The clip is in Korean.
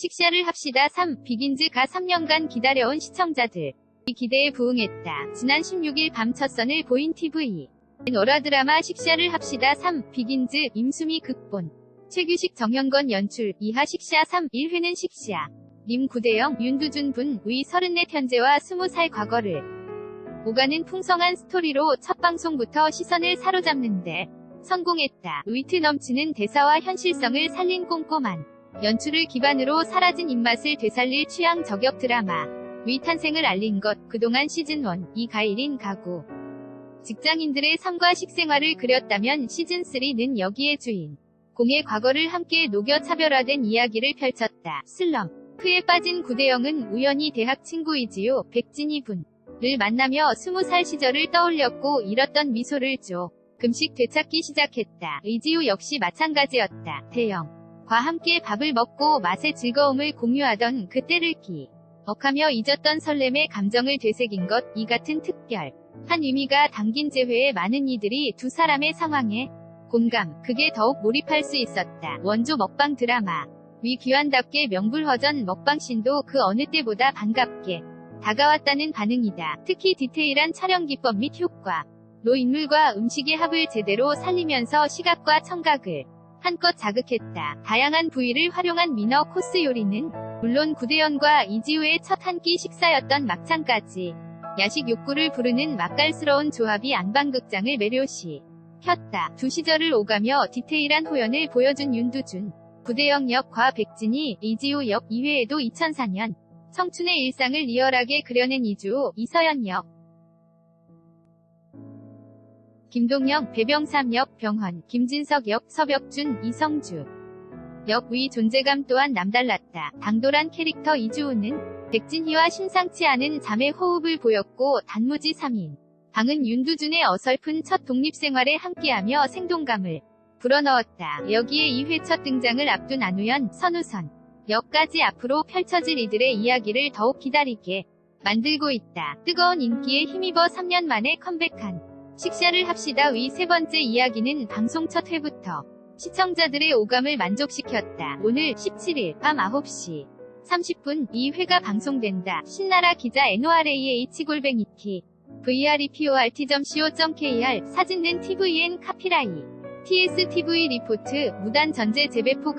식샤를 합시다 3. 비긴즈가 3년간 기다려온 시청자들. 이 기대에 부응했다. 지난 16일 밤 첫 선을 보인 TV. 노라 드라마 식샤를 합시다 3. 비긴즈 임수미 극본. 최규식 정현건 연출 이하 식샤 3. 1회는 식샤. 님 구대영 윤두준 분의 34 현재와 20살 과거를 오가는 풍성한 스토리로 첫 방송부터 시선을 사로잡는데 성공했다. 위트 넘치는 대사와 현실성을 살린 꼼꼼한 연출을 기반으로 사라진 입맛을 되살릴 취향 저격 드라마. 위 탄생을 알린 것, 그동안 시즌1, 이 가일인 가구. 직장인들의 삶과 식생활을 그렸다면 시즌3는 여기에 주인. 공의 과거를 함께 녹여 차별화된 이야기를 펼쳤다. 슬럼. 크에 빠진 구대영은 우연히 대학 친구이지요. 백진이 분을 만나며 20살 시절을 떠올렸고 잃었던 미소를 줘. 금식 되찾기 시작했다. 의지우 역시 마찬가지였다. 대영. 과 함께 밥을 먹고 맛의 즐거움을 공유하던 그때를 기. 억하며 잊었던 설렘의 감정을 되새긴 것, 이 같은 특별. 한 의미가 담긴 재회에 많은 이들이 두 사람의 상황에 공감, 그게 더욱 몰입할 수 있었다. 원조 먹방 드라마. 위 귀환답게 명불허전 먹방신도 그 어느 때보다 반갑게 다가왔다는 반응이다. 특히 디테일한 촬영 기법 및 효과. 로 인물과 음식의 합을 제대로 살리면서 시각과 청각을 한껏 자극했다. 다양한 부위를 활용한 민어 코스 요리는 물론 구대현과 이지우의 첫 한 끼 식사였던 막창까지 야식 욕구를 부르는 맛깔스러운 조합이 안방극장을 매료시 켰다. 두 시절을 오가며 디테일한 호연을 보여준 윤두준. 구대영 역과 백진이 이지우 역 이외에도 2004년 청춘의 일상을 리얼하게 그려낸 이주호, 이서연 역. 김동영, 배병삼 역, 병헌, 김진석 역, 서벽준, 이성주 역위 존재감 또한 남달랐다. 당돌한 캐릭터 이주호는 백진희와 심상치 않은 자매 호흡을 보였고 단무지 3인. 방은 윤두준의 어설픈 첫 독립생활에 함께하며 생동감을 불어넣었다. 여기에 2회 첫 등장을 앞둔 안우현, 선우선 역까지 앞으로 펼쳐질 이들의 이야기를 더욱 기다리게 만들고 있다. 뜨거운 인기에 힘입어 3년 만에 컴백한 식샤를 합시다 위 세 번째 이야기는 방송 첫 회부터 시청자들의 오감을 만족시켰다. 오늘 17일 밤 9시 30분 이 회가 방송된다. 신나라 기자 NORAH-골뱅이티 vreport.co.kr 사진는 tvn 카피라이 TSTV 리포트 무단 전제 재배포 금